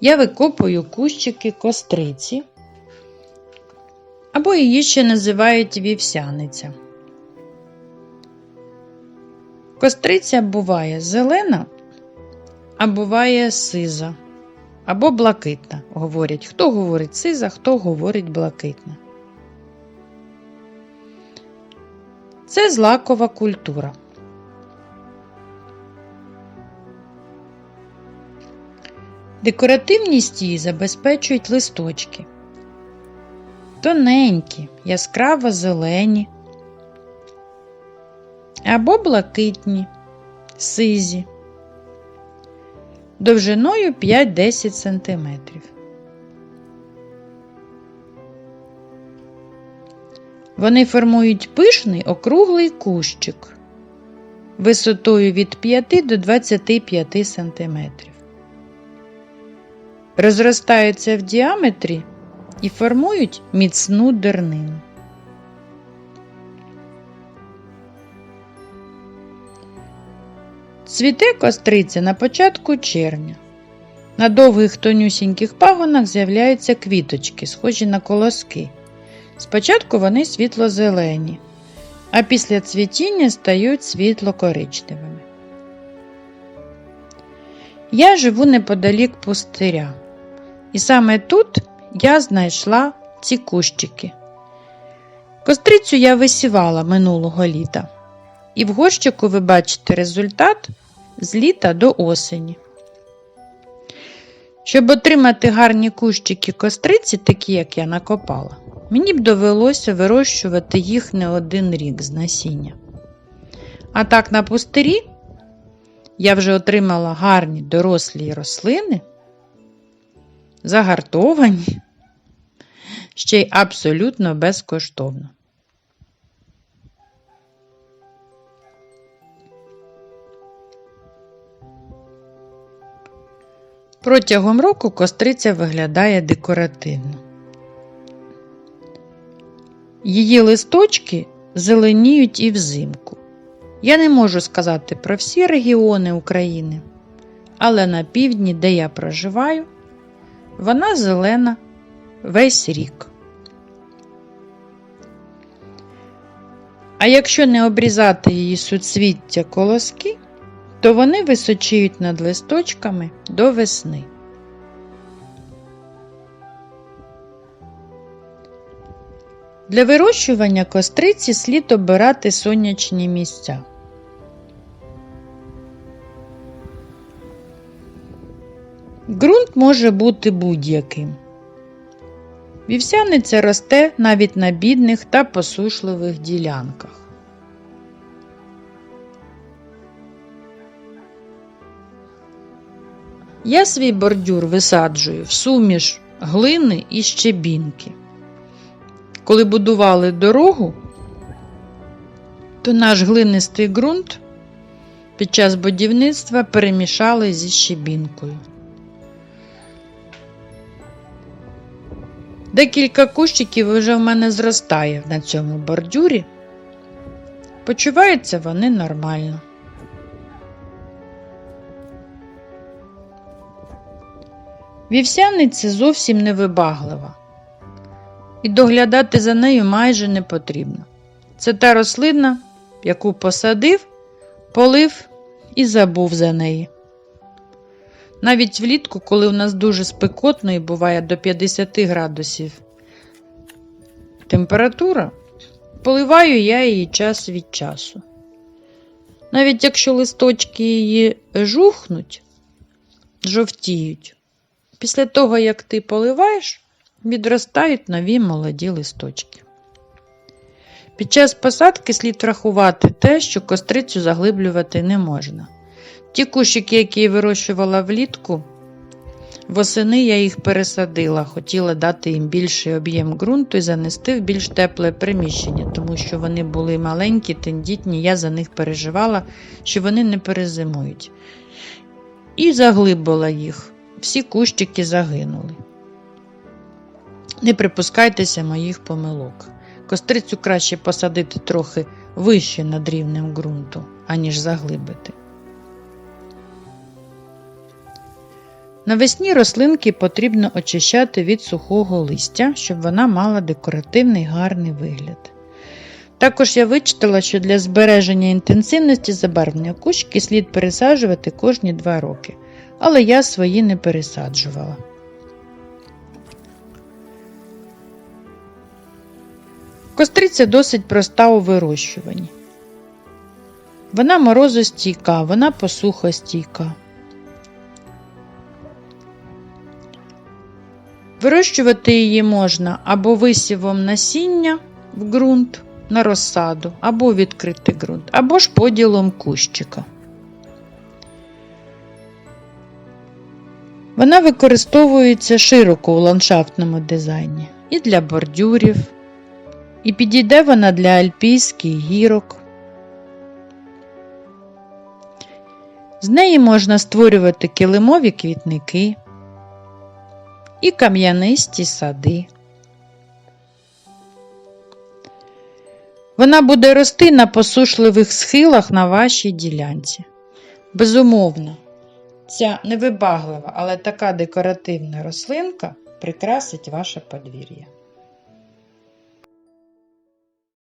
я викопую кущики костриці, або її ще називають вівсяниця. Костриця буває зелена, а буває сиза або блакитна. Говорять, хто говорить сиза, хто говорить блакитна. Це злакова культура. Декоративність її забезпечують листочки. Тоненькі, яскраво зелені або блакитні, сизі, довжиною 5-10 см. Вони формують пишний округлий кущик висотою від 5 до 25 см. Розростаються в діаметрі і формують міцну дернину. Цвіте костриця на початку червня. На довгих тонюсіньких пагонах з'являються квіточки, схожі на колоски. Спочатку вони світло-зелені, а після цвітіння стають світло-коричневими. Я живу неподалік пустиря, і саме тут я знайшла ці кущики. Кострицю я висівала минулого літа, і в горщику ви бачите результат з літа до осені. Щоб отримати гарні кущики костриці, такі як я накопала, мені б довелося вирощувати їх не один рік з насіння. А так на пустирі я вже отримала гарні дорослі рослини, загартовані, ще й абсолютно безкоштовно. Протягом року костриця виглядає декоративно. Її листочки зеленіють і взимку. Я не можу сказати про всі регіони України, але на півдні, де я проживаю, вона зелена весь рік. А якщо не обрізати її суцвіття колоски, то вони височіють над листочками до весни. Для вирощування костриці слід обирати сонячні місця. Ґрунт може бути будь-яким. Вівсяниця росте навіть на бідних та посушливих ділянках. Я свій бордюр висаджую в суміш глини і щебінки. Коли будували дорогу, то наш глинистий ґрунт під час будівництва перемішали зі щебінкою. Декілька кущиків вже в мене зростає на цьому бордюрі. Почуваються вони нормально. Вівсяниця зовсім не вибаглива, і доглядати за нею майже не потрібно. Це та рослина, яку посадив, полив і забув за неї. Навіть влітку, коли у нас дуже спекотно і буває до 50 градусів температура, поливаю я її час від часу. Навіть якщо листочки її жухнуть, жовтіють, після того, як ти поливаєш, відростають нові молоді листочки. Під час посадки слід врахувати те, що кострицю заглиблювати не можна. Ті кущики, які я вирощувала влітку, восени я їх пересадила, хотіла дати їм більший об'єм ґрунту і занести в більш тепле приміщення, тому що вони були маленькі, тендітні, я за них переживала, що вони не перезимують. І заглибила їх. Всі кущики загинули. Не припускайтеся моїх помилок. Кострицю краще посадити трохи вище над рівнем ґрунту, аніж заглибити. Навесні рослинки потрібно очищати від сухого листя, щоб вона мала декоративний гарний вигляд. Також я вичитала, що для збереження інтенсивності забарвлення кущики слід пересаджувати кожні 2 роки, але я свої не пересаджувала. Костриця досить проста у вирощуванні. Вона морозостійка, вона посухостійка. Вирощувати її можна або висівом насіння в ґрунт на розсаду, або відкритий ґрунт, або ж поділом кущика. Вона використовується широко у ландшафтному дизайні і для бордюрів, і підійде вона для альпійських гірок. З неї можна створювати килимові квітники і кам'янисті сади. Вона буде рости на посушливих схилах на вашій ділянці. Безумовно, ця невибаглива, але така декоративна рослинка прикрасить ваше подвір'я.